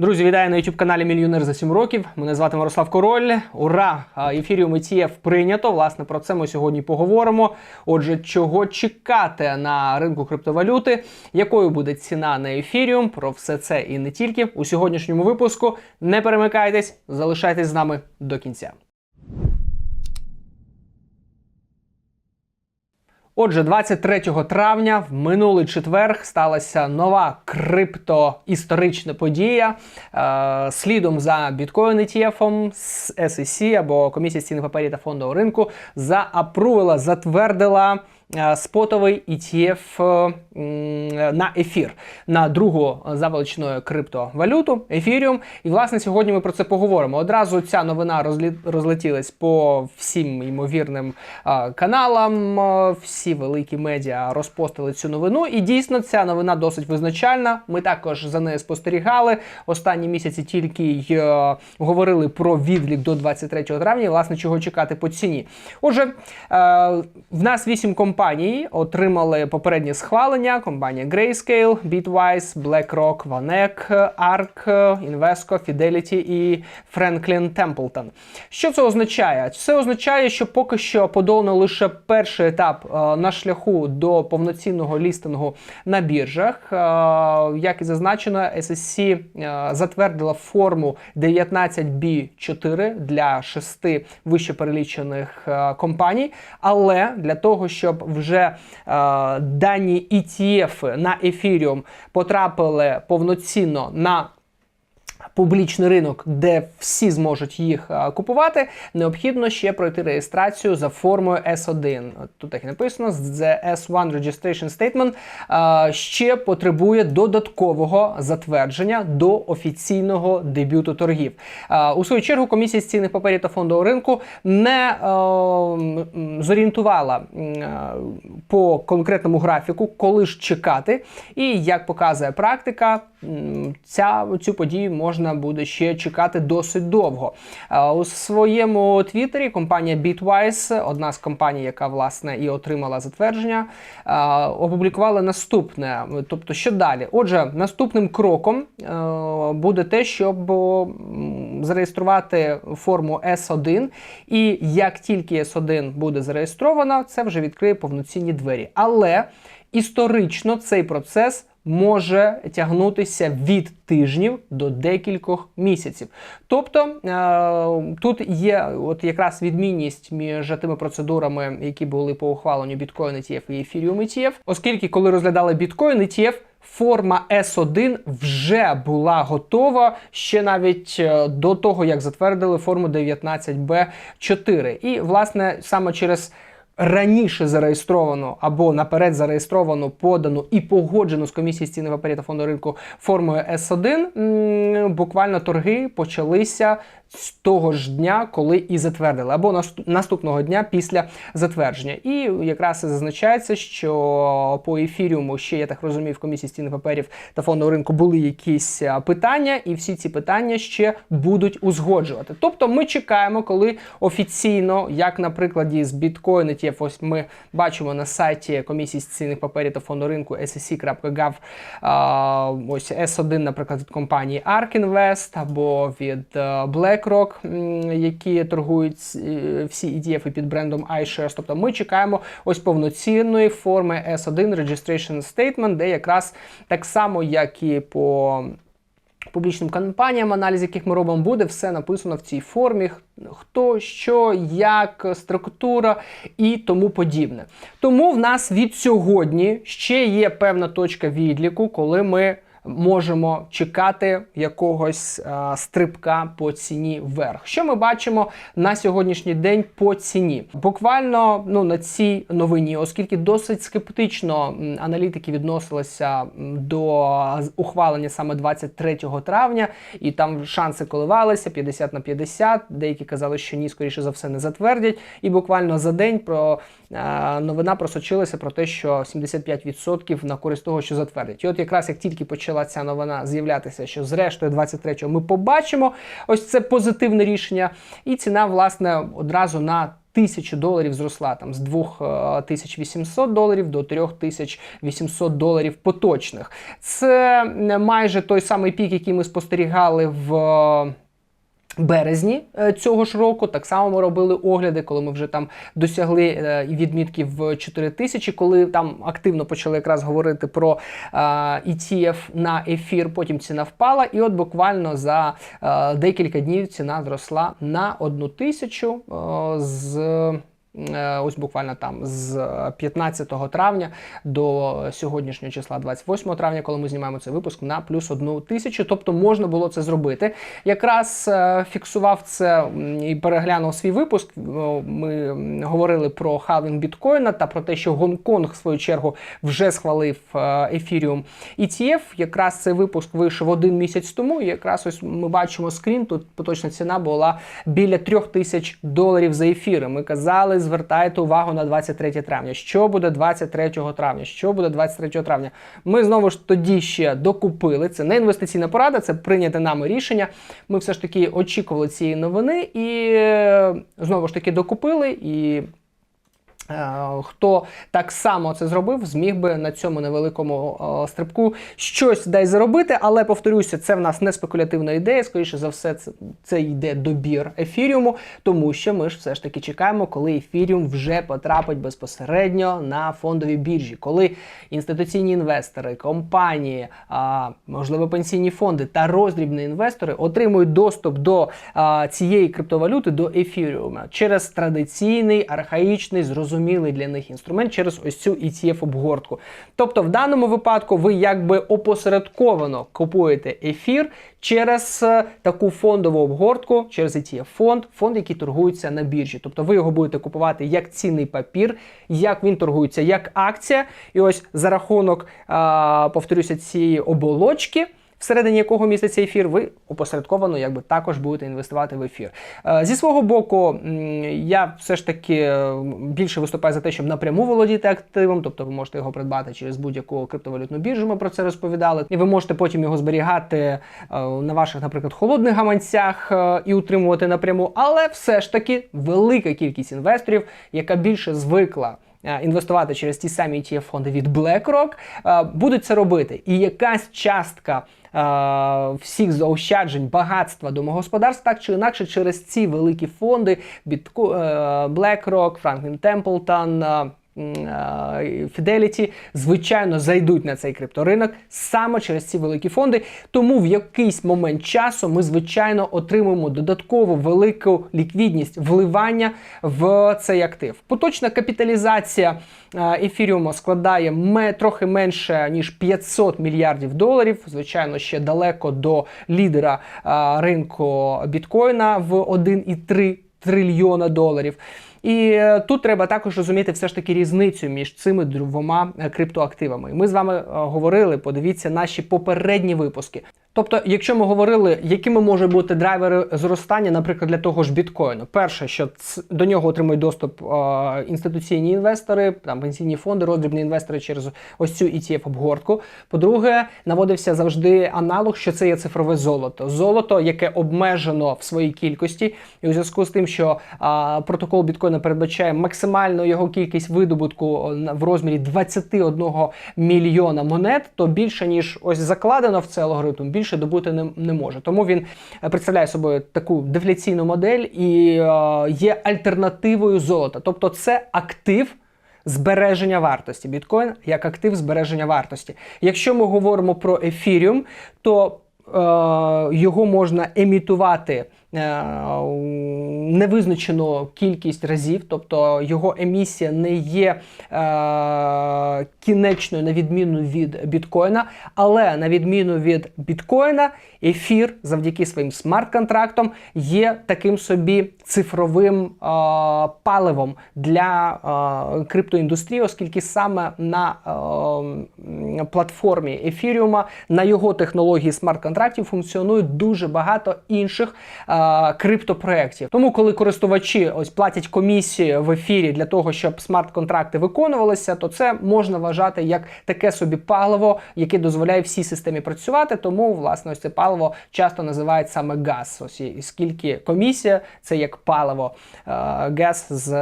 Друзі, вітаю на youtube каналі Мільйонер за 7 років. Мене звати Мирослав Король. Ура! Ефіріум ETF прийнято. Власне, про це ми сьогодні поговоримо. Отже, чого чекати на ринку криптовалюти, якою буде ціна на ефіріум? Про все це і не тільки у сьогоднішньому випуску. Не перемикайтесь, залишайтесь з нами до кінця. Отже, 23 травня в минулий четвер сталася нова криптоісторична подія. Е, слідом за біткоін ETF SEC або комісія з цінних паперів та фондового ринку заапрувала, затвердила спотовий ETF е, на ефір на другу за величиною криптовалюту ефіріум. І власне сьогодні ми про це поговоримо. Одразу ця новина розлетілась по всім ймовірним е, каналам. е, Всі великі медіа розпостили цю новину. І дійсно ця новина досить визначальна. Ми також за нею спостерігали. Останні місяці тільки й е, говорили про відлік до 23 травня. І, власне, чого чекати по ціні. Отже, е, в нас вісім компаній отримали попереднє схвалення: компанія Grayscale, Bitwise, BlackRock, Vanek, ARK, Invesco, Fidelity і Franklin Templeton. Що це означає? Це означає, що поки що подолано лише перший етап е, на шляху до повноцінного лістингу на біржах. Е, Як і зазначено, SEC е, затвердила форму 19B4 для шести вище перелічених е, компаній. Але для того, щоб вже е, дані ETF на Ефіріум потрапили повноцінно на публічний ринок, де всі зможуть їх купувати, необхідно ще пройти реєстрацію за формою S1. Тут так і написано: The S1 Registration Statement ще потребує додаткового затвердження до офіційного дебюту торгів. У свою чергу, комісія з цінних паперів та фондового ринку не зорієнтувала по конкретному графіку, коли ж чекати. І як показує практика, ця цю подію можна буде ще чекати досить довго. Е, У своєму твіттері компанія Bitwise, одна з компаній, яка власне і отримала затвердження, е, опублікувала наступне. Тобто, що далі? Отже, наступним кроком е, буде те, щоб зареєструвати форму S1. І як тільки S1 буде зареєстрована, це вже відкриє повноцінні двері. Але історично цей процес може тягнутися від тижнів до декількох місяців. Тобто е, тут є от якраз відмінність між тими процедурами, які були по ухваленню біткоін ETF і Ethereum ETF, оскільки коли розглядали біткоін ETF, Форма S1 вже була готова ще навіть е, до того, як затвердили форму 19B4. І, власне, саме через раніше зареєстровану або наперед зареєстровану, подану і погоджену з комісією з цінних паперів та фонду ринку формою S1, буквально торги почалися з того ж дня, коли і затвердили, або наступного дня після затвердження. І якраз і зазначається, що по ефіріуму ще, я так розумію, в комісії з цінних паперів та фондового ринку були якісь питання, і всі ці питання ще будуть узгоджувати. Тобто ми чекаємо, коли офіційно, як на прикладі з Bitcoin ETF, ось ми бачимо на сайті комісії з цінних паперів та фонду ринку sec.gov, ось S1, наприклад, від компанії ARK Invest або від е, BlackRock, які торгують е, всі ETF під брендом iShares. Тобто ми чекаємо ось повноцінної форми S1 Registration Statement, де якраз так само, як і по публічним кампаніям, аналіз яких ми робимо, буде все написано в цій формі. Хто, що, як, структура і тому подібне. Тому в нас від сьогодні ще є певна точка відліку, коли ми можемо чекати якогось е, стрибка по ціні вверх. Що ми бачимо на сьогоднішній день по ціні? Буквально ну, на цій новині, оскільки досить скептично аналітики відносилися до ухвалення саме 23 травня, і там шанси коливалися 50 на 50. Деякі казали, що ні, скоріше за все, не затвердять. І буквально за день про е, новина просочилася про те, що 75% на користь того, що затвердять. І от якраз як тільки почала ця новина з'являтися, що зрештою 23-го ми побачимо ось це позитивне рішення, і ціна, власне, одразу на тисячу доларів зросла там з 2800 доларів до 3800 доларів поточних. Це е, майже той самий пік, який ми спостерігали в. Березні е, цього ж року так само ми робили огляди, коли ми вже там досягли е, відмітки в 4 тисячі, коли там активно почали якраз говорити про е, ETF на ефір. Потім ціна впала, і от буквально за декілька днів ціна зросла на одну тисячу з. Е, Ось буквально там з 15 травня до сьогоднішнього числа, 28 травня, коли ми знімаємо цей випуск, на плюс одну тисячу. Тобто можна було це зробити. Якраз е, фіксував це і переглянув свій випуск. Ми говорили про халвінг біткоїна та про те, що Гонконг, в свою чергу, вже схвалив е, Ethereum ETF. Якраз цей випуск вийшов один місяць тому. І якраз ось ми бачимо скрін. Тут поточна ціна була біля трьох тисяч доларів за ефіри. Ми казали, звертайте увагу на 23 травня. Що буде 23 травня? Що буде 23 травня? Ми знову ж тоді ще докупили. Це не інвестиційна порада, це прийняте нами рішення. Ми все ж таки очікували цієї новини і е, знову ж таки докупили і. Е, Хто так само це зробив, зміг би на цьому невеликому е, стрибку щось дай заробити, але повторюся, це в нас не спекулятивна ідея. Скоріше за все, це, це йде добір ефіріуму, тому що ми ж все ж таки чекаємо, коли ефіріум вже потрапить безпосередньо на фондові біржі, коли інституційні інвестори, компанії, можливо, пенсійні фонди та роздрібні інвестори отримують доступ до цієї криптовалюти, до ефіріума через традиційний, архаїчний, зрозумілий для них інструмент, через ось цю ETF-обгортку. Тобто, в даному випадку ви якби опосередковано купуєте ефір через е, таку фондову обгортку, через ETF-фонд, фонд, який торгується на біржі. Тобто ви його будете купувати як цінний папір, як він торгується, як акція. І ось за рахунок, повторюся, цієї оболочки. Всередині якого міститься ефір, ви опосередковано якби також будете інвестувати в ефір. Е, Зі свого боку, я все ж таки е, більше виступаю за те, щоб напряму володіти активом, тобто ви можете його придбати через будь-яку криптовалютну біржу. Ми про це розповідали, і ви можете потім його зберігати е, на ваших, наприклад, холодних гаманцях і утримувати напряму. Але все ж таки велика кількість інвесторів, яка більше звикла інвестувати через ті самі ETF фонди від BlackRock, будуть це робити. І якась частка всіх заощаджень, багатства домогосподарств, так чи інакше, через ці великі фонди е, BlackRock, Franklin Templeton, е, е, Fidelity, звичайно, зайдуть на цей крипторинок саме через ці великі фонди. Тому в якийсь момент часу ми, звичайно, отримуємо додаткову велику ліквідність вливання в цей актив. Поточна капіталізація е, ефіріуму складає трохи менше ніж 500 мільярдів доларів. Звичайно, ще далеко до лідера е, ринку біткоїна в 1,3 трильйона доларів. І е, тут треба також розуміти все ж таки різницю між цими двома е, криптоактивами. Ми з вами е, говорили, подивіться наші попередні випуски. Тобто, якщо ми говорили, якими можуть бути драйвери зростання, наприклад, для того ж біткоїну, перше, що до нього отримують доступ е, інституційні інвестори, там пенсійні фонди, роздрібні інвестори через ось цю ETF-обгортку. По-друге, наводився завжди аналог, що це є цифрове золото. Золото, яке обмежено в своїй кількості, і у зв'язку з тим, що а, протокол біткоїна передбачає максимальну його кількість видобутку в розмірі 21 мільйона монет, то більше ніж ось закладено в цей алгоритм, більше добути не, не може. Тому він е, представляє собою таку дефляційну модель і е, є альтернативою золота. Тобто це актив. Збереження вартості біткоін як актив збереження вартості. Якщо ми говоримо про ефіріум, то е, його можна емітувати невизначену кількість разів, тобто його емісія не є е, кінечною на відміну від біткоїна, але на відміну від біткоїна, ефір завдяки своїм смарт-контрактам є таким собі цифровим е, паливом для е, криптоіндустрії, оскільки саме на е, платформі ефіріума, на його технології смарт-контрактів функціонує дуже багато інших е, криптопроєктів. Тому, коли користувачі ось платять комісію в ефірі для того, щоб смарт-контракти виконувалися, то це можна вважати як таке собі паливо, яке дозволяє всій системі працювати. Тому власне ось це паливо часто називають саме газ. Ось скільки комісія це як паливо. Е, Газ з е,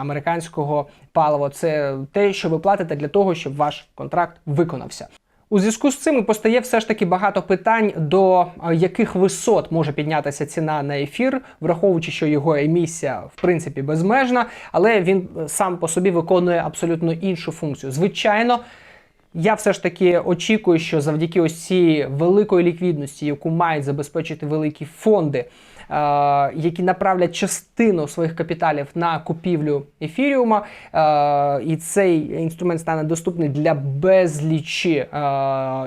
американського паливо це те, що ви платите для того, щоб ваш контракт виконався. У зв'язку з цим постає все ж таки багато питань, до е, яких висот може піднятися ціна на ефір, враховуючи, що його емісія в принципі безмежна, але він е, сам по собі виконує абсолютно іншу функцію. Звичайно. Я все ж таки очікую, що завдяки ось цій великої ліквідності, яку мають забезпечити великі фонди, які направлять частину своїх капіталів на купівлю ефіріума, е, і цей інструмент стане доступний для безлічі е,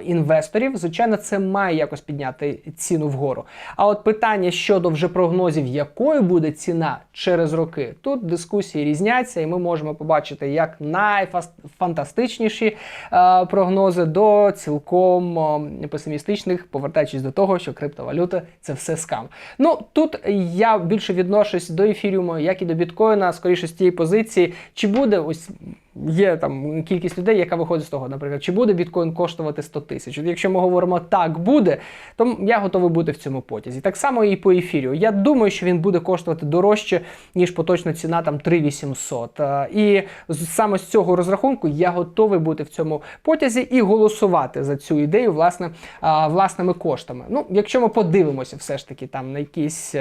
інвесторів. Звичайно, це має якось підняти ціну вгору. А от питання щодо вже прогнозів, якою буде ціна через роки, тут дискусії різняться, і ми можемо побачити як найфантастичніші е, прогнози до цілком е, песимістичних, повертаючись до того, що криптовалюта це все скам. Ну тут я більше відношусь до ефіріуму, як і до біткоїна, скоріше з тієї позиції, чи буде ось. Є там кількість людей, яка виходить з того, наприклад, чи буде біткоін коштувати 100 тисяч. Якщо ми говоримо так буде, то я готовий бути в цьому потязі. Так само і по ефірію. Я думаю, що він буде коштувати дорожче, ніж поточна ціна там 3800. Е, І саме з цього розрахунку я готовий бути в цьому потязі і голосувати за цю ідею власне, власними коштами. Ну, якщо ми подивимося, все ж таки там на якісь.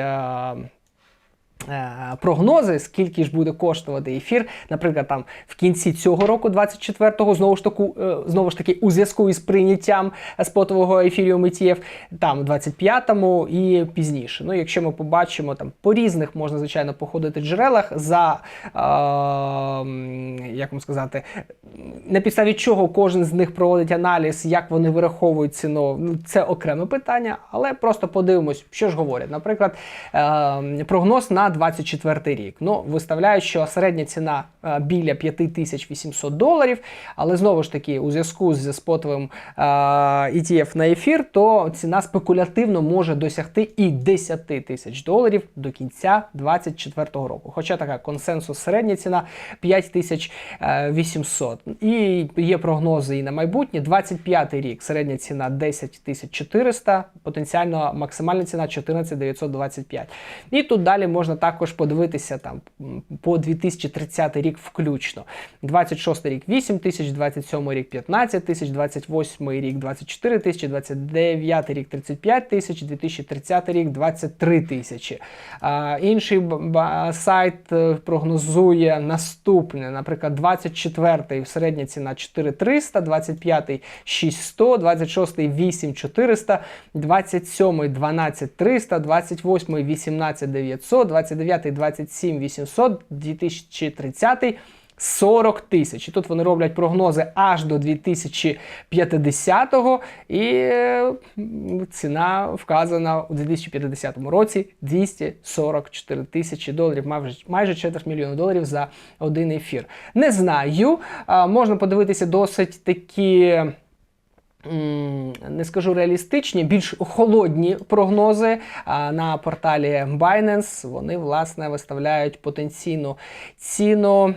Е, Прогнози, скільки ж буде коштувати ефір, наприклад, там в кінці цього року, 24-го, знову ж таку, е, знову ж таки, у зв'язку із прийняттям спотового ефіріум ETF, там 25-му і пізніше. Ну, якщо ми побачимо там по різних, можна звичайно походити джерелах за е, як вам сказати, на підставі чого кожен з них проводить аналіз, як вони вираховують ціну. Ну, це окреме питання, але просто подивимось, що ж говорять. Наприклад, е, прогноз на 24 рік. Ну, виставляють, що середня ціна е, біля 5800 доларів, але знову ж таки, у зв'язку з спотовим е, ETF на ефір, то ціна спекулятивно може досягти і 10 тисяч доларів до кінця 24 року. Хоча така консенсус середня ціна 5800. І є прогнози і на майбутнє. 25 рік середня ціна 10 400, потенціально максимальна ціна 14 925. І тут далі можна також подивитися там по 2030 рік включно. 26 рік 8 тисяч, 27 рік 15 тисяч, 28 рік 24 тисячі, 29 рік 35 тисяч, 2030 рік 23 тисячі. Інший сайт е, прогнозує наступне, наприклад, 24-й середня ціна 4300, 25-й 6100, 26-й 8400, 27-й 12300, 28-й 18900, 29-й 27800, 2030-й 40 тисяч. І тут вони роблять прогнози аж до 2050-го, і ціна вказана у 2050 році 244 тисячі доларів, майже, майже четверть мільйона доларів за один ефір. Не знаю, можна подивитися досить такі. Не скажу реалістичні, більш холодні прогнози на порталі Binance. Вони власне виставляють потенційну ціну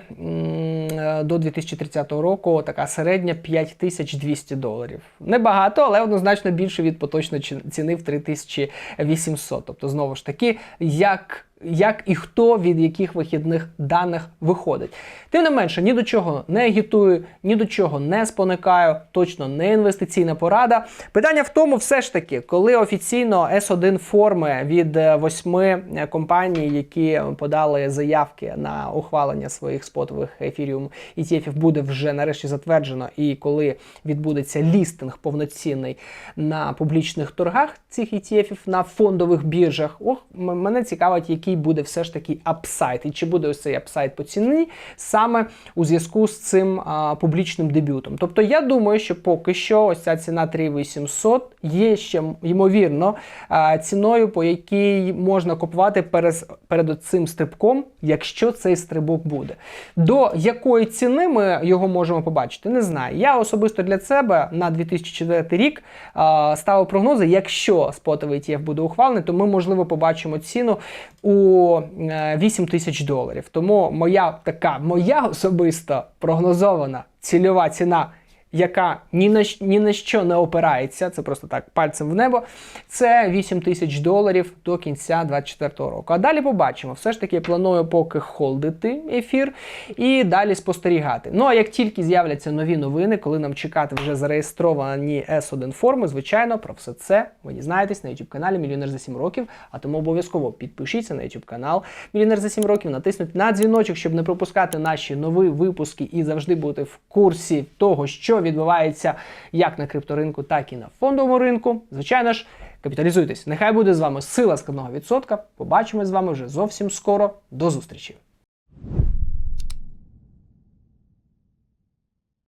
до 2030 року. Така середня 5200 доларів. Небагато, але однозначно більше від поточної ціни в 3800. Тобто, знову ж таки, як як і хто від яких вихідних даних виходить. Тим не менше, ні до чого не агітую, ні до чого не споникаю, точно не інвестиційна порада. Питання в тому, все ж таки, коли офіційно S1 форми від е, восьми е, компаній, які подали заявки на ухвалення своїх спотових ефіріум ETF, буде вже нарешті затверджено, і коли відбудеться лістинг повноцінний на публічних торгах цих ETF на фондових біржах, ох, мене цікавить, який буде все ж таки апсайт, і чи буде ось цей апсайт по ціні саме у зв'язку з цим а, публічним дебютом. Тобто я думаю, що поки що ось ця ціна 3800 є ще ймовірно а, ціною, по якій можна купувати перед, перед цим стрибком, якщо цей стрибок буде. До якої ціни ми його можемо побачити, не знаю. Я особисто для себе на 2004 рік а, ставив прогнози, якщо спотовий ETF буде ухвалений, то ми можливо побачимо ціну у е, 8 тисяч доларів. Тому моя така, моя особисто прогнозована цільова ціна. Яка ні на, ні на що не опирається, це просто так пальцем в небо. Це 8 тисяч доларів до кінця 2024 року. А далі побачимо. Все ж таки я планую поки холдити ефір і далі спостерігати. Ну а як тільки з'являться нові новини, коли нам чекати вже зареєстровані S1 форми, звичайно, про все це ви дізнаєтесь на YouTube каналі Мільйонер за 7 років. А тому обов'язково підпишіться на YouTube канал Мільйонер за 7 років, натисніть на дзвіночок, щоб не пропускати наші нові випуски і завжди бути в курсі того, відбувається як на крипторинку, так і на фондовому ринку. Звичайно ж, капіталізуйтесь. Нехай буде з вами сила складного відсотка. Побачимось з вами вже зовсім скоро. До зустрічі!